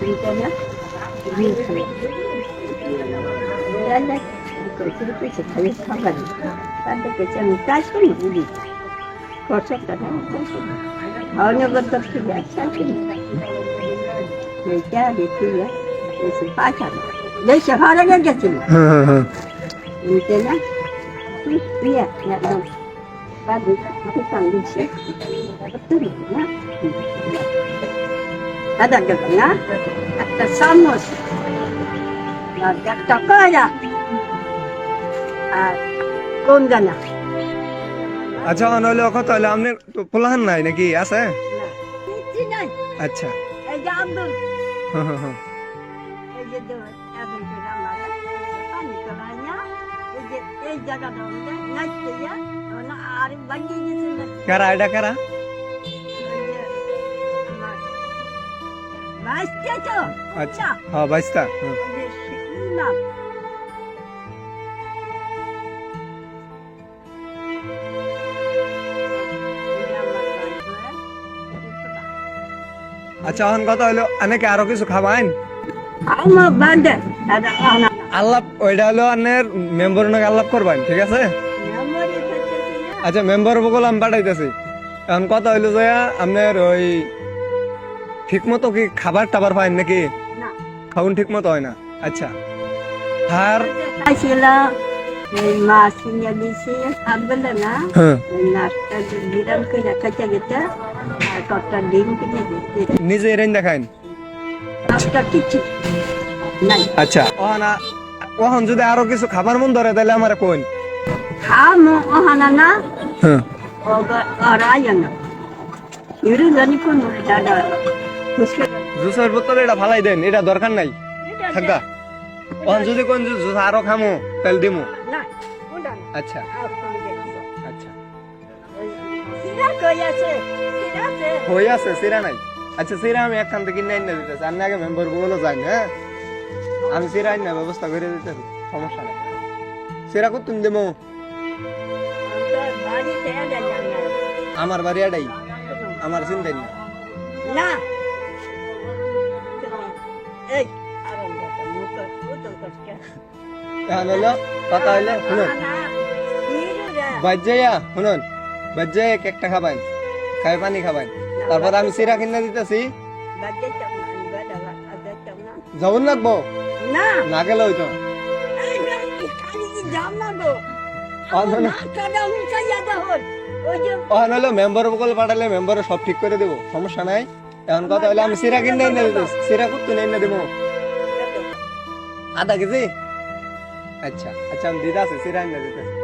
Видно? Видно. Ben de götürüp için kayıt kapadım. Ben de geçen müddet mi gibi. Korsak da ben korsak. Onu da doktor yaşar ki. Ne gel getiriyor. Ne sefa çalıyor. Ne sefa ne getiriyor. Müddet bir bir yer yapmam. Ben de bir tane bir şey. Doktor ya. Ada na. At kasamos. Nagkakaya. আর কোন গানা আচ্ছা on হইল কত হইল আপনি পোলাহান নাই নাকি? আছে? আচ্ছা। করে আমার পানি তো আচ্ছা। হ্যাঁ বাইস্তা হ্যাঁ। না আচ্ছা এখন কত হইল অনেকে আরও কিছু খাবাইন? আল্লাপ ওইটা হলো আনের মেম্বার নাকি আল্লাপ করবেন ঠিক আছে? আচ্ছা মেম্বার বকল আমি পাঠাইতেছি। এখন কথা হইল যে আপনার ওই ঠিক মতো কি খাবার টাবার পাইন নাকি? না। খাউন ঠিক মতো হয় না? আচ্ছা। আর? এই মাছ কিনে না? হ্যাঁ। বিরাম করে খেতে গেছে আর কটা ডিম কিনে দিছি নিজে এরেন দেখাইন। আচ্ছা। ওহন যদি আরও কিছু খাবার মন ধরে তাহলে আমার কোন খামো ওহানা না? হ্যাঁ। না। জানি কোন দাদা খুশকে জুসের বোতল এটা ফালাই দেন এটা দরকার নাই। থাকা ওহন যদি কোন জুস? আরও খামো তাহলে দিমু। না না আচ্ছা। আচ্ছা। হয়ে আছে? সিরা নাই। আচ্ছা সিরা আমি একখান থেকে কিনে আইনা দিতেছি। আর আগে মেম্বার বলে যাই হ্যাঁ? আমি সিরা আইনা ব্যবস্থা করে দিতেছি সমস্যা নেই। সিরা কত তুমি দেবো? আমরা না। বাড়ি এটাই আমার চিন্তাই না না। এই আরাম মুখ হলো কথা শুনুন। শুনুন। কেকটা খাই পানি তারপর আমি সিরা কিনে দিতেছি। যাবন লাগবো? না। না গেলে হইতো। মেম্বার বকল পাঠালে মেম্বার সব ঠিক করে দেবো। সমস্যা নাই। এখন কথা হলে আমি সিরা কিনে এনে সিরা সিরা করতে এনে দেবো আধা কেজি? আচ্ছা আচ্ছা আমি দিদা আছে সিরা এনে দিতেছি।